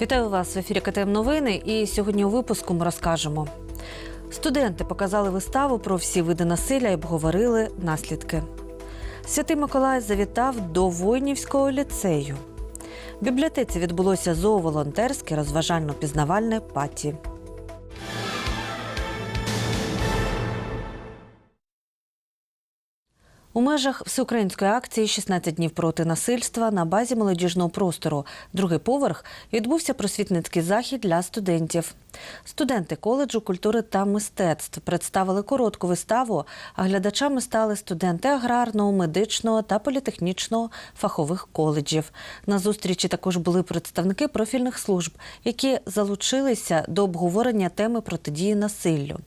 Вітаю вас в ефірі КТМ Новини. І сьогодні у випуску ми розкажемо. Студенти показали виставу про всі види насилля і обговорили наслідки. Святий Миколай завітав до воїнівського ліцею. В бібліотеці відбулося зооволонтерське розважально-пізнавальне паті. У межах всеукраїнської акції «16 днів проти насильства на базі молодіжного простору. Другий поверх відбувся просвітницький захід для студентів. Студенти коледжу культури та мистецтв представили коротку виставу, а глядачами стали студенти аграрного, медичного та політехнічного фахових коледжів. На зустрічі також були представники профільних служб, які залучилися до обговорення теми протидії насиллю.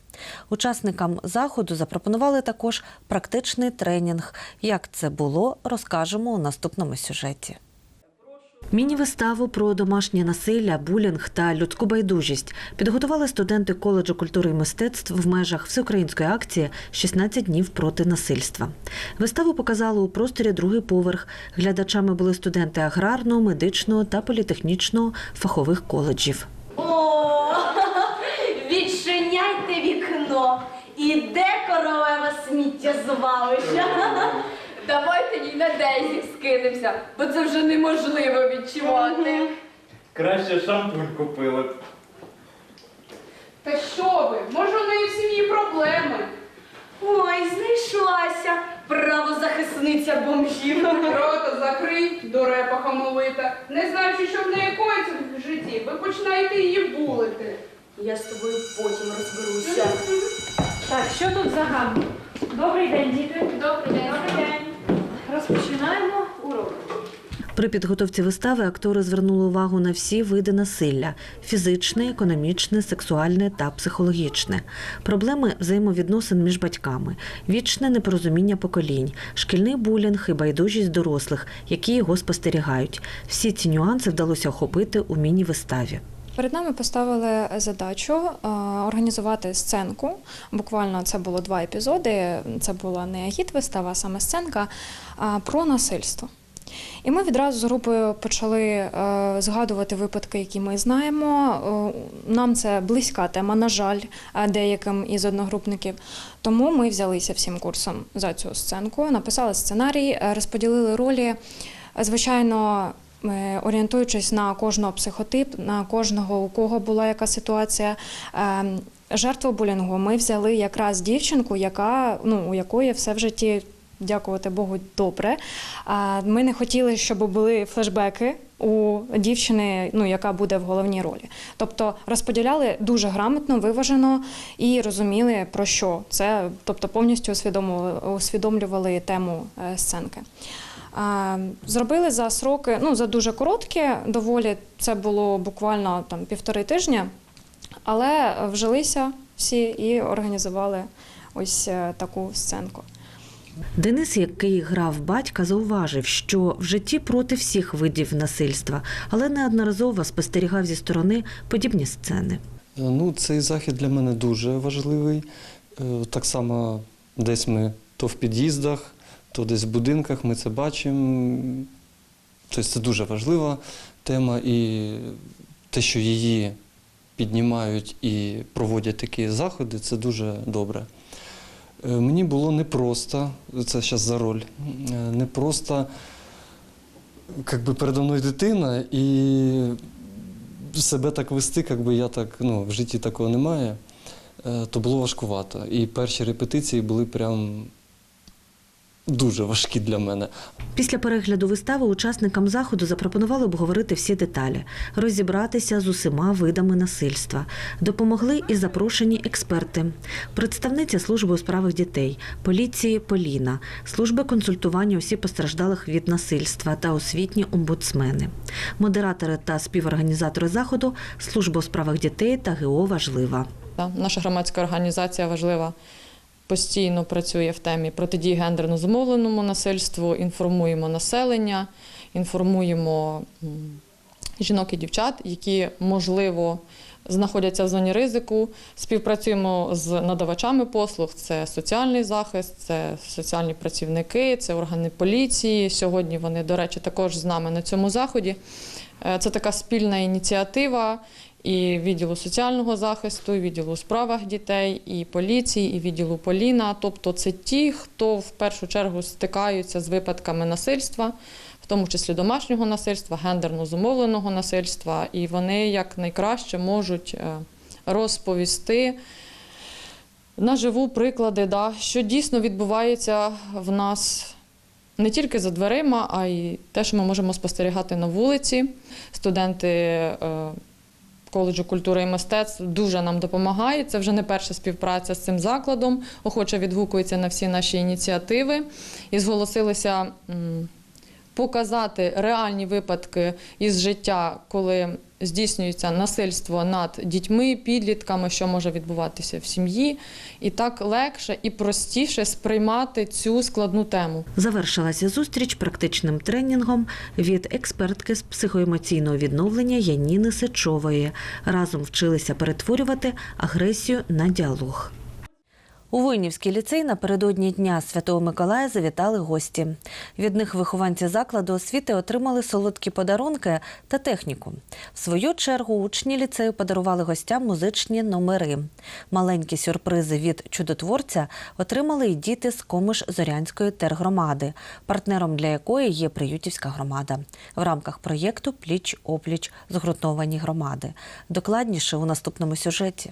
Учасникам заходу запропонували також практичний тренінг. Як це було, розкажемо у наступному сюжеті. Міні-виставу про домашнє насилля, булінг та людську байдужість підготували студенти коледжу культури і мистецтв в межах всеукраїнської акції «16 днів проти насильства. Виставу показали у просторі другий поверх. Глядачами були студенти аграрного, медичного та політехнічного фахових коледжів. Сміттєзвалища. Давайте їй на Дейзі скинемося, бо це вже неможливо відчувати. Краще шампунь купили б. Та що ви? Може, у неї в сім'ї проблеми? Ой, знайшлася правозахисниця бомжів. Рота закрий, дурепа хамовита. Не знаючи, що в неї коїться в житті, ви починаєте її булити. Я з тобою потім розберуся. Так, що тут за гам? Добрий день, діти. Добрий день. Добрий день. Розпочинаємо урок. При підготовці вистави актори звернули увагу на всі види насилля: фізичне, економічне, сексуальне та психологічне, проблеми взаємовідносин між батьками, вічне непорозуміння поколінь, шкільний булінг і байдужість дорослих, які його спостерігають. Всі ці нюанси вдалося охопити у міні-виставі. Перед нами поставили задачу е, організувати сценку. Буквально це було два епізоди. Це була не агіт-вистава, а саме сценка про насильство. І ми відразу з групою почали е, згадувати випадки, які ми знаємо. Е, Нам це близька тема, на жаль, деяким із одногрупників. Тому ми взялися всім курсом за цю сценку, написали сценарій, розподілили ролі. Звичайно, орієнтуючись на кожного психотип, на кожного, у кого була яка ситуація. е, Жертву булінгу ми взяли якраз дівчинку, яка ну у якої все в житті. Дякувати Богу, добре. Ми не хотіли, щоб були флешбеки у дівчини, ну яка буде в головній ролі. Тобто розподіляли дуже грамотно, виважено і розуміли про що це, тобто повністю усвідомлювали тему е, сценки. Зробили за сроки, ну за дуже короткі, доволі це було буквально там півтори тижня, але вжилися всі і організували ось е, таку сценку. Денис, який грав батька, зауважив, що в житті проти всіх видів насильства, але неодноразово спостерігав зі сторони подібні сцени. Е, Ну, цей захід для мене дуже важливий. Е, Так само десь ми то в під'їздах, то десь в будинках ми це бачимо. Тобто це дуже важлива тема, і те, що її піднімають і проводять такі заходи, це дуже добре. Е, Мені було непросто, це зараз за роль, е, непросто, як би передо мною дитина, і себе так вести, як би я так, ну, в житті такого немає, е, то було важкувато. І перші репетиції були прям дуже важкі для мене. Після перегляду вистави учасникам заходу запропонували обговорити всі деталі, розібратися з усіма видами насильства. Допомогли і запрошені експерти, представниця служби у справах дітей, поліції Поліна, служби консультування осіб постраждалих від насильства та освітні омбудсмени, модератори та співорганізатори заходу, служба у справах дітей та ГО важлива. Та, Наша громадська організація важлива. Постійно працює в темі протидії гендерно зумовленому насильству, інформуємо населення, інформуємо жінок і дівчат, які можливо знаходяться в зоні ризику. Співпрацюємо з надавачами послуг. Це соціальний захист, це соціальні працівники, це органи поліції. Сьогодні вони, до речі, також з нами на цьому заході. Е, Це така спільна ініціатива і відділу соціального захисту, і відділу у справах дітей, і поліції, і відділу Поліна. Тобто це ті, хто в першу чергу стикаються з випадками насильства, в тому числі домашнього насильства, гендерно зумовленого насильства, і вони як найкраще можуть е, розповісти наживу приклади, да, що дійсно відбувається в нас не тільки за дверима, а й те, що ми можемо спостерігати на вулиці. Студенти е, коледжу культури і мистецтв дуже нам допомагає. Це вже не перша співпраця з цим закладом. Охоче відгукується на всі наші ініціативи і зголосилися. Показати реальні випадки із життя, коли здійснюється насильство над дітьми, підлітками, що може відбуватися в сім'ї, і так легше і простіше сприймати цю складну тему. Завершилася зустріч практичним тренінгом від експертки з психоемоційного відновлення Яніни Сичової. Разом вчилися перетворювати агресію на діалог. У Войнівський ліцей напередодні Дня Святого Миколая завітали гості. Від них вихованці закладу освіти отримали солодкі подарунки та техніку. В свою чергу учні ліцею подарували гостям музичні номери. Маленькі сюрпризи від чудотворця отримали і діти з Комиш Зорянської тергромади, партнером для якої є Приютівська громада. В рамках проєкту Пліч опліч згруповані громади. Докладніше у наступному сюжеті.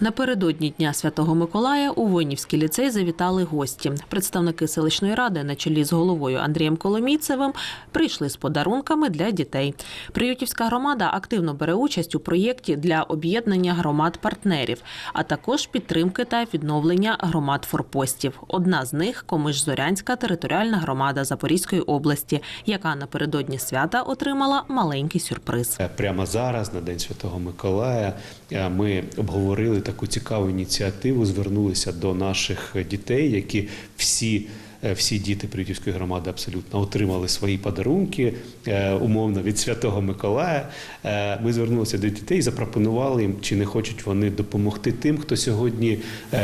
Напередодні Дня Святого Миколая у Войнівський ліцей завітали гості. Представники селищної ради на чолі з головою Андрієм Коломійцевим прийшли з подарунками для дітей. Приютівська громада активно бере участь у проєкті для об'єднання громад-партнерів, а також підтримки та відновлення громад форпостів. Одна з них Комиш-Зорянська територіальна громада Запорізької області, яка напередодні свята отримала маленький сюрприз. Прямо зараз, на День Святого Миколая, е, ми обговорили таку цікаву ініціативу, звернулися до наших дітей, які всі. Е, Всі діти Приютівської громади абсолютно отримали свої подарунки е, умовно від Святого Миколая. Е, Ми звернулися до дітей запропонували їм, чи не хочуть вони допомогти тим, хто сьогодні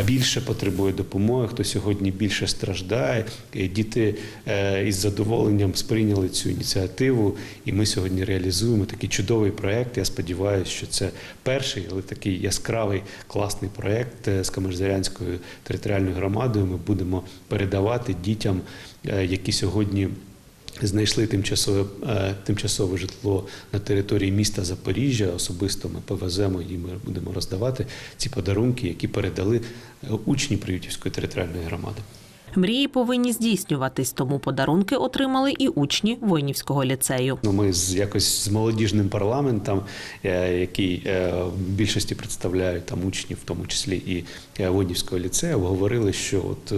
більше потребує допомоги, хто сьогодні більше страждає. Діти із задоволенням сприйняли цю ініціативу, і ми сьогодні реалізуємо такий чудовий проект. Я сподіваюся, що це перший, але такий яскравий класний проект з Камерзарянською територіальною громадою. Ми будемо передавати дітям, е, які сьогодні. Знайшли тимчасове е, тимчасове житло на території міста Запоріжжя. Особисто ми повеземо і ми будемо роздавати ці подарунки, які передали е, учні Приютівської територіальної громади. Мрії повинні здійснюватись, тому подарунки отримали і учні Войнівського ліцею. Ну, ми з якось з молодіжним парламентом, який в більшості представляють там учнів, в тому числі і Вонівського ліцею, обговорили, що от е,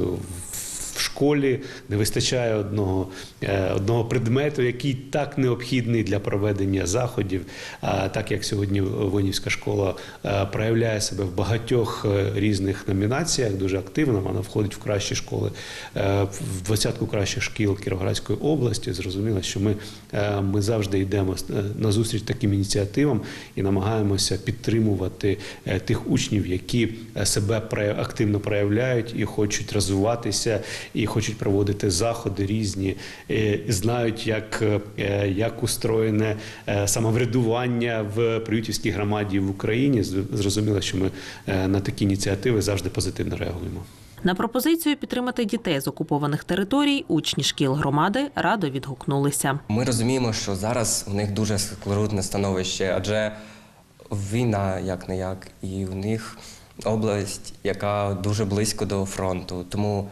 школі не вистачає одного, е, одного предмету, який так необхідний для проведення заходів. А так як сьогодні Вонівська школа е, проявляє себе в багатьох е, різних номінаціях, дуже активно, вона входить в кращі школи, в двадцятку кращих шкіл Кіровоградської області. Зрозуміло, що ми, ми завжди йдемо е, на зустріч таким ініціативам і намагаємося підтримувати тих учнів, які себе активно проявляють і хочуть розвиватися, і хочуть проводити заходи різні, е, і знають, як, е, як устроєне е, самоврядування в Приютівській громаді в Україні. З- Зрозуміло, що ми е, на такі ініціативи завжди позитивно реагуємо. На пропозицію підтримати дітей з окупованих територій учні шкіл громади радо відгукнулися. Ми розуміємо, що зараз у них дуже складне становище, адже війна як не як, і у них область, яка дуже близько до фронту. Тому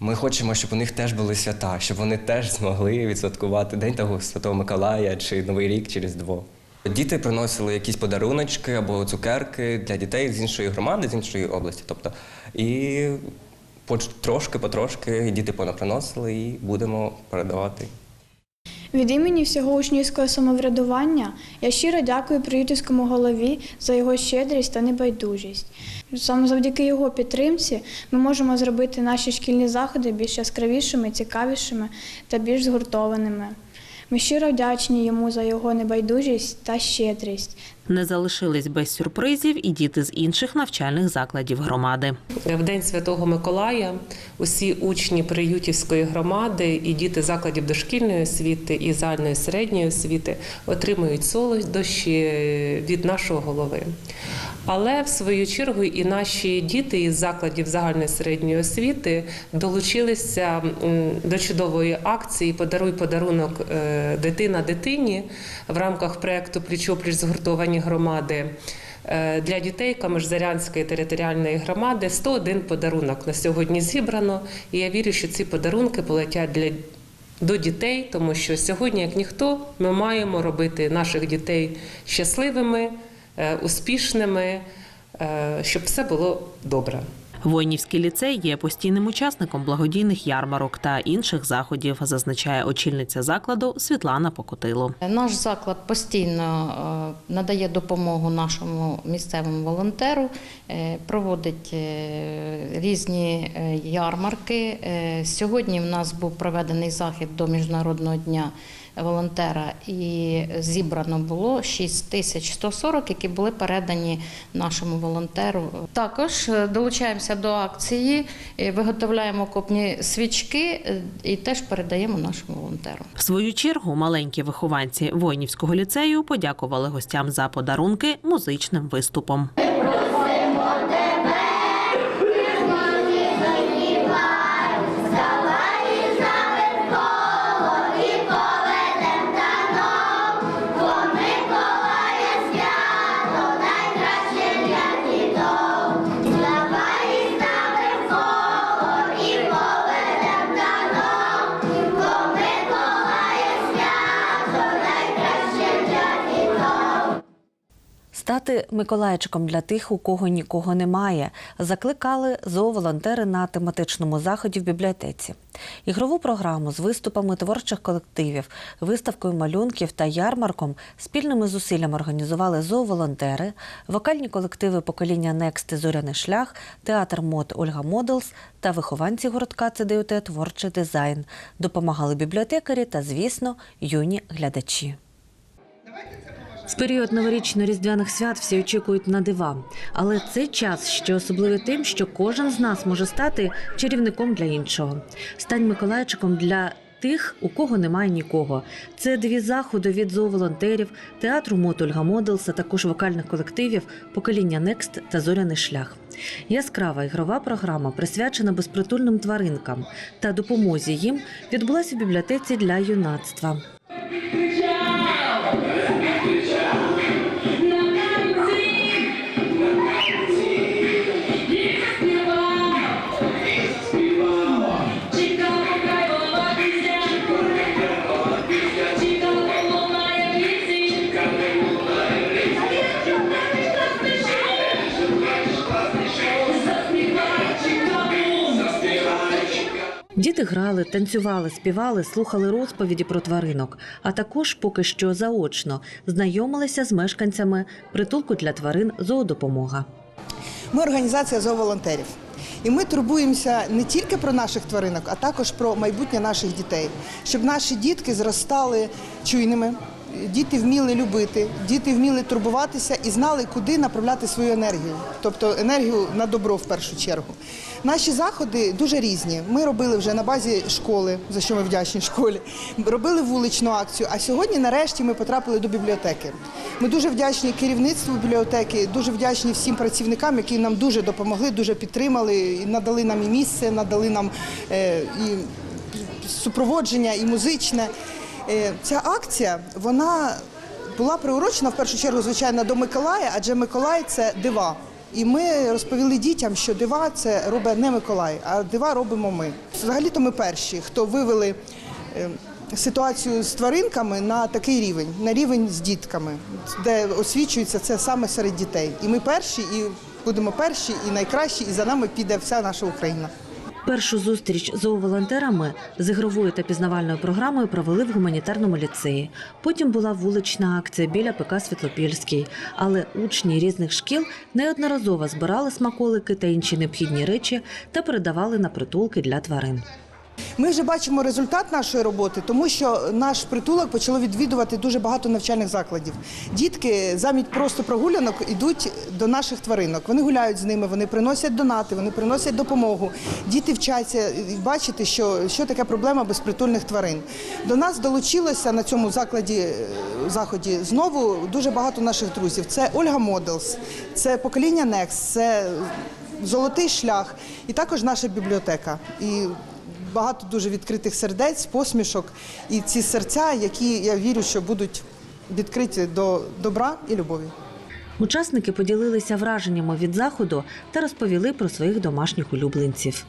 ми хочемо, щоб у них теж були свята, щоб вони теж змогли відсвяткувати День того Святого Миколая чи Новий рік через дво. Діти приносили якісь подаруночки або цукерки для дітей з іншої громади, з іншої області. Тобто, і потрошки-потрошки діти понаприносили і будемо передавати. Від імені всього учнівського самоврядування я щиро дякую приютівському голові за його щедрість та небайдужість. Саме завдяки його підтримці ми можемо зробити наші шкільні заходи більш яскравішими, цікавішими та більш згуртованими. Ми щиро вдячні йому за його небайдужість та щедрість. Не залишились без сюрпризів і діти з інших навчальних закладів громади. В День Святого Миколая усі учні Приютівської громади і діти закладів дошкільної освіти і загальної середньої освіти отримують солодощі від нашого голови. Але в свою чергу і наші діти із закладів загальної середньої освіти долучилися до чудової акції Подаруй подарунок е, дитина дитині в рамках проекту Пліч-опліч згуртовані громади. Е, Для дітей Камежзарянської територіальної громади 101 подарунок на сьогодні зібрано. І я вірю, що ці подарунки полетять для до дітей, тому що сьогодні, як ніхто, ми маємо робити наших дітей щасливими, успішними, е, щоб все було добре. Воїнівський ліцей є постійним учасником благодійних ярмарок та інших заходів, зазначає очільниця закладу Світлана Покотило. Наш заклад постійно е, надає допомогу нашому місцевому волонтеру, е, проводить е, різні е, ярмарки. Е, Сьогодні в нас був проведений захід до Міжнародного дня волонтера і зібрано було 6140, які були передані нашому волонтеру. Також е, долучаємося до акції, е, виготовляємо копні свічки е, і теж передаємо нашому волонтеру. В свою чергу маленькі вихованці воїнівського ліцею подякували гостям за подарунки музичним виступом. Стати Миколайчиком для тих, у кого нікого немає, закликали зооволонтери на тематичному заході в бібліотеці. Ігрову програму з виступами творчих колективів, виставкою малюнків та ярмарком спільними зусиллями організували зооволонтери, вокальні колективи покоління Некст і Зоряний шлях, театр мод Ольга Моделс та вихованці гуртка ЦДЮТ Творчий дизайн. Допомагали бібліотекарі та, звісно, юні глядачі. З період новорічно-різдвяних свят всі очікують на дива. Але це час ще особливий тим, що кожен з нас може стати чарівником для іншого. Стань Миколайчиком для тих, у кого немає нікого. Це дві заходи від зооволонтерів, театру Мот Ольга Моделс, а також вокальних колективів Покоління Некст та Зоряний шлях. Яскрава ігрова програма присвячена безпритульним тваринкам та допомозі їм відбулася в бібліотеці для юнацтва. Діти грали, танцювали, співали, слухали розповіді про тваринок, а також поки що заочно знайомилися з мешканцями притулку для тварин зоодопомога. Ми організація зооволонтерів. І ми турбуємося не тільки про наших тваринок, а також про майбутнє наших дітей, щоб наші дітки зростали чуйними, діти вміли любити, діти вміли турбуватися і знали, куди направляти свою енергію, тобто енергію на добро в першу чергу. Наші заходи дуже різні. Ми робили вже на базі школи, за що ми вдячні школі. Робили вуличну акцію. А сьогодні, нарешті, ми потрапили до бібліотеки. Ми дуже вдячні керівництву бібліотеки, дуже вдячні всім працівникам, які нам дуже допомогли, дуже підтримали, надали нам і місце, надали нам е, і супроводження, і музичне. Е, Ця акція вона була приурочена в першу чергу, звичайно, до Миколая, адже Миколай це дива. І ми розповіли дітям, що дива це робить не Миколай, а дива робимо ми. Взагалі-то ми перші, хто вивели е, ситуацію з тваринками на такий рівень, на рівень з дітками, де освічується це саме серед дітей. І ми перші, і будемо перші, і найкращі, і за нами піде вся наша Україна. Першу зустріч з зооволонтерами з ігровою та пізнавальною програмою провели в гуманітарному ліцеї. Потім була вулична акція біля ПК Світлопільський. Але учні різних шкіл неодноразово збирали смаколики та інші необхідні речі та передавали на притулки для тварин. Ми вже бачимо результат нашої роботи, тому що наш притулок почало відвідувати дуже багато навчальних закладів. Дітки замість просто прогулянок йдуть до наших тваринок. Вони гуляють з ними, вони приносять донати, вони приносять допомогу. Діти вчаться бачити, що, що таке проблема безпритульних тварин. До нас долучилося на цьому закладі е, заході знову дуже багато наших друзів. Це Ольга Моделс, це покоління Некс, це Золотий шлях і також наша бібліотека. І багато дуже відкритих сердець, посмішок. І ці серця, які я вірю, що будуть відкриті до добра і любові. Учасники поділилися враженнями від заходу та розповіли про своїх домашніх улюбленців.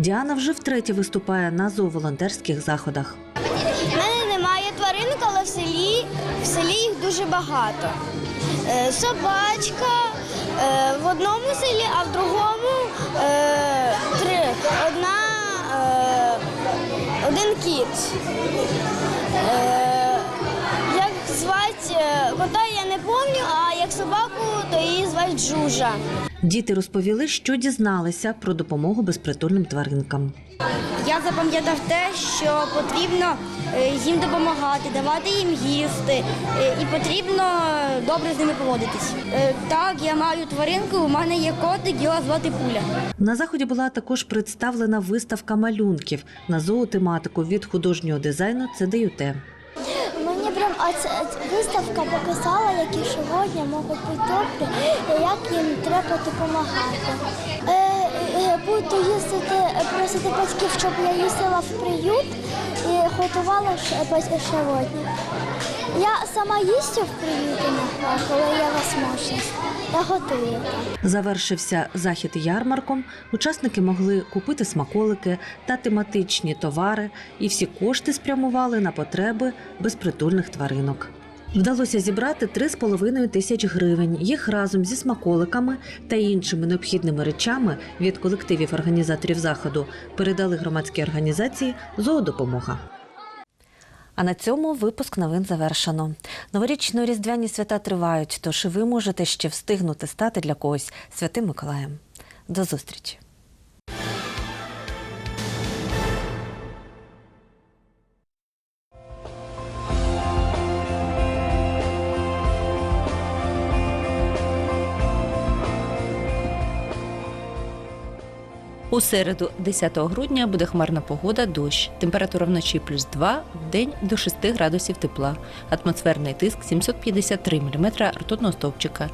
Діана вже втретє виступає на зооволонтерських заходах. У мене немає тваринок, але в селі, в селі їх дуже багато. Е, собачка е, в одному селі, а в другому е, три. Одна, один кіт. Як звати кота, я не пам'ятаю, а як собаку, то її звати Жужа. Діти розповіли, що дізналися про допомогу безпритульним тваринкам. Я запам'ятав те, що потрібно е, їм допомагати, давати їм їсти, е, і потрібно добре з ними поводитись. Е, Так, я маю тваринку, у мене є котик, його звати Пуля. На заході була також представлена виставка малюнків на зоотематику від художнього дизайну ЦДЮТ. Мені прям виставка показала, які животні можуть бути добрі, як їм треба допомагати. Е, Буду їздити, просити батьків, щоб я їздила в приют і готувала животні. Я сама їздю в приюті, коли є можливість. Я готую. Завершився захід ярмарком. Учасники могли купити смаколики та тематичні товари, і всі кошти спрямували на потреби безпритульних тваринок. Вдалося зібрати 3,5 тисяч гривень. Їх разом зі смаколиками та іншими необхідними речами від колективів організаторів заходу передали громадській організації Зоодопомога. А на цьому випуск новин завершено. Новорічно-різдвяні свята тривають, тож ви можете ще встигнути стати для когось святим Миколаєм. До зустрічі! У середу, 10 грудня, буде хмарна погода, дощ. Температура вночі плюс 2, в день до 6 градусів тепла. Атмосферний тиск 753 мм ртутного стовпчика.